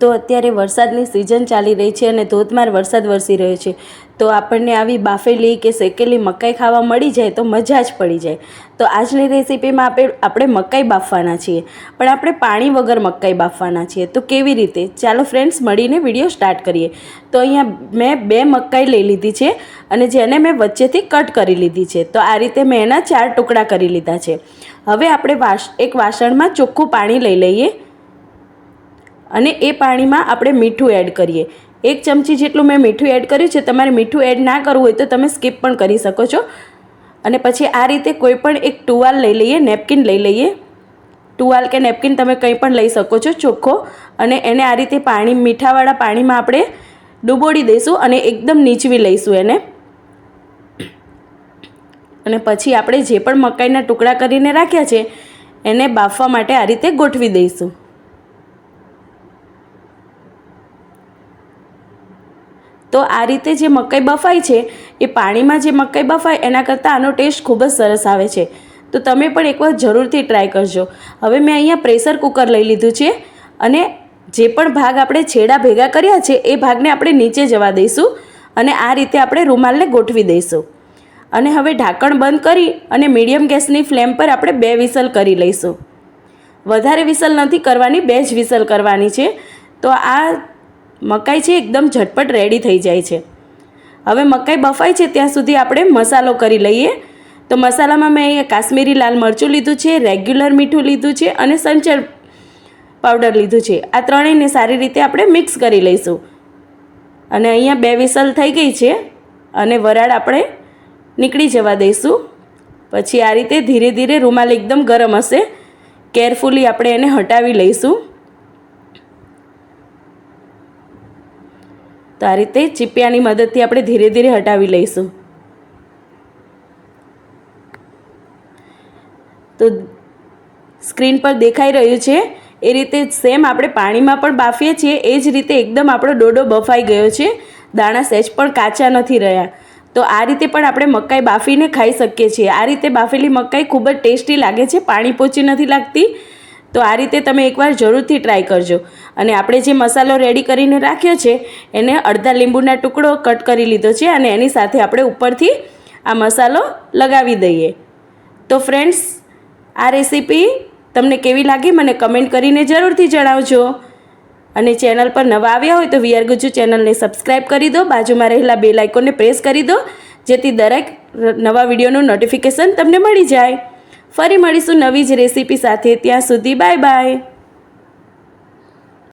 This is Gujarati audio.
તો અત્યારે વરસાદની સિઝન ચાલી રહી છે અને ધોધમાર વરસાદ વરસી રહ્યો છે. તો આપણને આવી બાફેલી કે શેકેલી મકાઈ ખાવા મળી જાય તો મજા જ પડી જાય. તો આજની રેસીપીમાં આપણે આપણે મકાઈ બાફવાના છીએ. પણ આપણે પાણી વગર મકાઈ બાફવાના છીએ. તો કેવી રીતે? ચાલો ફ્રેન્ડ્સ મળીને વીડિયો સ્ટાર્ટ કરીએ. તો અહીંયા મેં બે મકાઈ લઈ લીધી છે અને જેને મેં વચ્ચેથી કટ કરી લીધી છે. તો આ રીતે મેં એના ચાર ટુકડા કરી લીધા છે. હવે આપણે વાસ, એક વાસણમાં ચોખ્ખું પાણી લઈ લઈએ. અને એ પાણીમાં આપણે મીઠું એડ કરીએ. એક ચમચી જેટલું મેં મીઠું એડ કર્યું છે, તમારે મીઠું એડ ના કરવું હોય તો તમે સ્કીપ પણ કરી શકો છો. અને પછી આ રીતે કોઈ પણ એક ટુવાલ લઈ લઈએ, નેપકિન લઈ લઈએ. ટુવાલ કે નેપકિન તમે કંઈ પણ લઈ શકો છો, ચોખ્ખો. અને એને આ રીતે પાણી, મીઠાવાળા પાણીમાં આપણે ડૂબોડી દઈશું અને એકદમ નીચવી લઈશું એને. અને પછી આપણે જે પણ મકાઈના ટુકડા કરીને રાખ્યા છે, એને બાફવા માટે આ રીતે ગોઠવી દઈશું. તો આ રીતે જે મકાઈ બફાય છે, એ પાણીમાં જે મકાઈ બફાય, એના કરતાં આનો ટેસ્ટ ખૂબ જ સરસ આવે છે. તો તમે પણ એકવાર જરૂરથી ટ્રાય કરજો. હવે મેં અહીંયા પ્રેશર કુકર લઈ લીધું છે અને જે પણ ભાગ આપણે છેડા ભેગા કર્યા છે, એ ભાગને આપણે નીચે જવા દઈશું અને આ રીતે આપણે રૂમાલને ગોઠવી દઈશું. અને હવે ઢાંકણ બંધ કરી અને મીડિયમ ગેસની ફ્લેમ પર આપણે બે વિસલ કરી લઈશું. વધારે વિસલ નથી કરવાની, બે જ વિસલ કરવાની છે. તો આ મકાઈ છે એકદમ ઝટપટ રેડી થઈ જાય છે. હવે મકાઈ બફાય છે ત્યાં સુધી આપણે મસાલો કરી લઈએ. તો મસાલામાં મેં અહીંયા કાશ્મીરી લાલ મરચું લીધું છે, રેગ્યુલર મીઠું લીધું છે અને સંચર પાવડર લીધું છે. આ ત્રણેયને સારી રીતે આપણે મિક્સ કરી લઈશું. અને અહીંયા બે વિસલ થઈ ગઈ છે અને વરાળ આપણે નીકળી જવા દઈશું. પછી આ રીતે ધીરે ધીરે રૂમાલ એકદમ ગરમ હશે. કેરફુલી આપણે એને હટાવી લઈશું. તો આ રીતે ચીપિયાની મદદથી આપણે ધીરે ધીરે હટાવી લઈશું. તો સ્ક્રીન પર દેખાઈ રહ્યું છે, એ રીતે સેમ આપણે પાણીમાં પણ બાફીએ છીએ, એ જ રીતે એકદમ આપણો ડોડો બફાઈ ગયો છે, દાણા સહેજ પણ કાચા નથી રહ્યા. તો આ રીતે પણ આપણે મકાઈ બાફીને ખાઈ શકીએ છીએ. આ રીતે બાફેલી મકાઈ ખૂબ જ ટેસ્ટી લાગે છે, પાણી પોચી નથી લાગતી તો આ રીતે તમે એકવાર જરૂરથી ટ્રાય કરજો. અને આપણે જે મસાલો રેડી કરીને રાખ્યો છે, એને અડધા લીંબુના ટુકડો કટ કરી લીધો છે અને એની સાથે આપણે ઉપરથી આ મસાલો લગાવી દઈએ. તો ફ્રેન્ડ્સ આ રેસીપી તમને કેવી લાગી મને કમેન્ટ કરીને જરૂરથી જણાવજો. અને ચેનલ પર નવા આવ્યા હોય તો વીઆર ગુજુ ચેનલને સબસ્ક્રાઈબ કરી દો, બાજુમાં રહેલા બે લાઇકોને પ્રેસ કરી દો, જેથી દરેક નવા વિડીયોનું નોટિફિકેશન તમને મળી જાય. ફરી મળીશું નવી જ રેસીપી સાથે. ત્યાં સુધી બાય બાય.